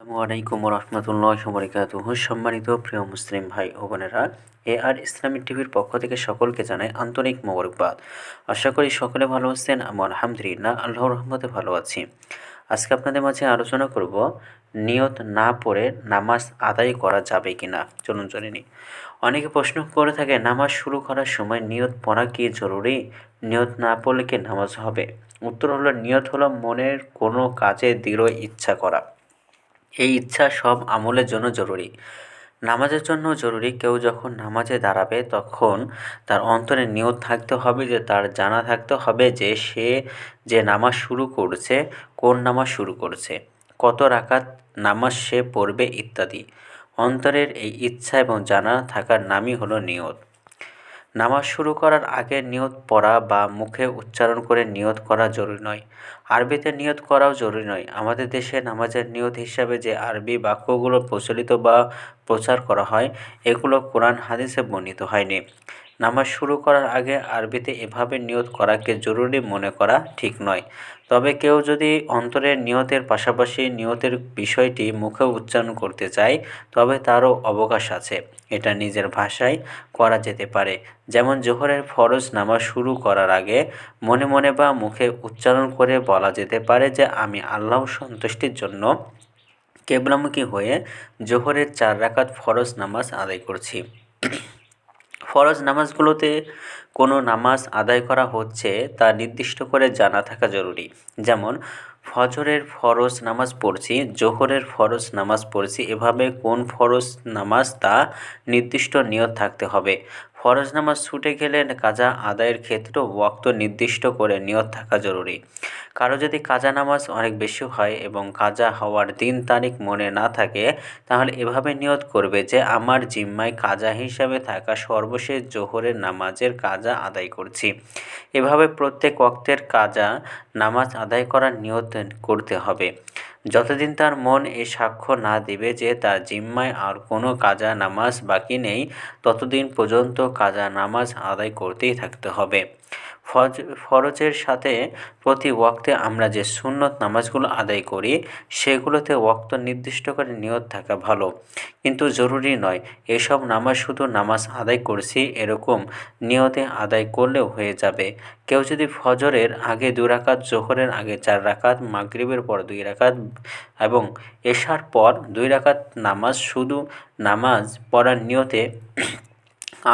আসসালামু আলাইকুম রহমতুল্লাহ বরকাতুহ সম্মানিত প্রিয় মুসলিম ভাই ও বোনেরা, এ আর ইসলামিক টিভির পক্ষ থেকে সকলকে জানাই আন্তরিক মোবারকবাদ। আশা করি সকলে ভালো আছেন আমি আলহামদুলিল্লাহ, আল্লাহর রহমতে ভালো আছি। আজকে আপনাদের মাঝে আলোচনা করব, নিয়ত না পড়ে নামাজ আদায় করা যাবে কি না চলুন চলে নিই। অনেকে প্রশ্ন করে থাকে, নামাজ শুরু করার সময় নিয়ত পড়া কি জরুরি? নিয়ত না পড়লে কি নামাজ হবে? উত্তর হলো, নিয়ত হলো মনের কোনো কাজে দৃঢ় ইচ্ছা করা। এই ইচ্ছা সব আমলের জন্য জরুরি। নামাজের জন্য জরুরি। কেউ যখন নামাজে দাঁড়াবে তখন তার অন্তরে নিয়ত থাকতে হবে যে, তার জানা থাকতে হবে যে, সে যে নামাজ শুরু করছে, কোন নামাজ শুরু করছে, কত রাকাত নামাজ সে পড়বে ইত্যাদি। অন্তরের এই ইচ্ছা এবং জানা থাকার নামই হলো নিয়ত। নামাজ শুরু করার আগে নিয়ত পড়া বা মুখে উচ্চারণ করে নিয়ত করা জরুরি নয়। আরবিতে নিয়ত করাও জরুরি নয়। আমাদের দেশে নামাজের নিয়ত হিসাবে যে আরবি বাক্যগুলো প্রচলিত বা প্রচার করা হয়, এগুলো কোরআন, হাদিসে বর্ণিত হয়নি। নামাজ শুরু করার আগে আরবিতে এভাবে নিয়ত করাকে জরুরি মনে করা ঠিক নয়। তবে কেউ যদি অন্তরের নিয়তের পাশাপাশি নিয়তের বিষয়টি মুখে উচ্চারণ করতে চায়, তবে তারও অবকাশ আছে। এটা নিজের ভাষায় করা যেতে পারে। যেমন জোহরের ফরজ নামাজ শুরু করার আগে মনে মনে বা মুখে উচ্চারণ করে বলা যেতে পারে যে, আমি আল্লাহ সন্তুষ্টির জন্য কেবলামুখী হয়ে জোহরের চার রাকাত ফরজ নামাজ আদায় করছি। ফরজ নামাজগুলোতে কোনো নামাজ আদায় করা হচ্ছে তা নির্দিষ্ট করে জানা থাকা জরুরি। যেমন, ফজরের ফরজ নামাজ পড়ছি, জোহরের ফরজ নামাজ পড়ছি, এভাবে কোন ফরজ নামাজ তা নির্দিষ্ট নিয়ত থাকতে হবে। ফরজ নামাজ ছুটে গেলে কাজা আদায়ের ক্ষেত্রেও ওয়াক্ত নির্দিষ্ট করে নিয়ত থাকা জরুরি। কারও যদি কাজা নামাজ অনেক বেশি হয় এবং কাজা হওয়ার দিন তারিখ মনে না থাকে, তাহলে এভাবে নিয়ত করবে যে, আমার জিম্মায় কাজা হিসাবে থাকা সর্বশেষ জোহরের নামাজের কাজা আদায় করছি। এভাবে প্রত্যেক ওক্তের কাজা নামাজ আদায় করার নিয়ত করতে হবে। যতদিন তার মন এ সাক্ষ্য না দেবে যে, তার জিম্মায় আর কোনো কাজা নামাজ বাকি নেই, ততদিন পর্যন্ত কাজা নামাজ আদায় করতেই থাকতে হবে। ফজ, ফরজের সাথে প্রতি ওয়াক্তে আমরা যে সুন্নত নামাজগুলো আদায় করি, সেগুলোতে ওয়াক্ত নির্দিষ্ট করে নিয়ত থাকা ভালো। কিন্তু জরুরি নয়, এসব নামাজ শুধু নামাজ আদায় করছি এরকম নিয়তে আদায় করলেও হয়ে যাবে। কেউ যদি ফজরের আগে দু রাকাত, জোহরের আগে চার রাকাত, মাগরিবের পর দুই রাকাত এবং এশার পর দুই রাকাত নামাজ শুধু নামাজ পড়ার নিয়তে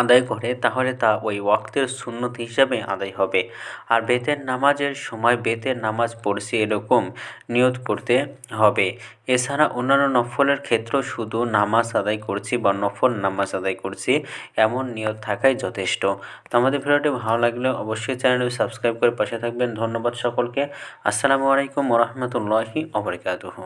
আদায় করে, তাহলে তা ওই ওয়াক্তের সুন্নত হিসাবে আদায় হবে। আর বেতের নামাজের সময় বেতের নামাজ পড়ছি এরকম নিয়ত করতে হবে। এছাড়া অন্যান্য নফলের ক্ষেত্রেও শুধু নামাজ আদায় করছি বা নফল নামাজ আদায় করছি, এমন নিয়ত থাকাই যথেষ্ট। তো আমাদের ভিডিওটি ভালো লাগলে অবশ্যই চ্যানেলটি সাবস্ক্রাইব করে পাশে থাকবেন। ধন্যবাদ সকলকে। আসসালামু আলাইকুম রহমতুল্লাহি অবরকাতুহ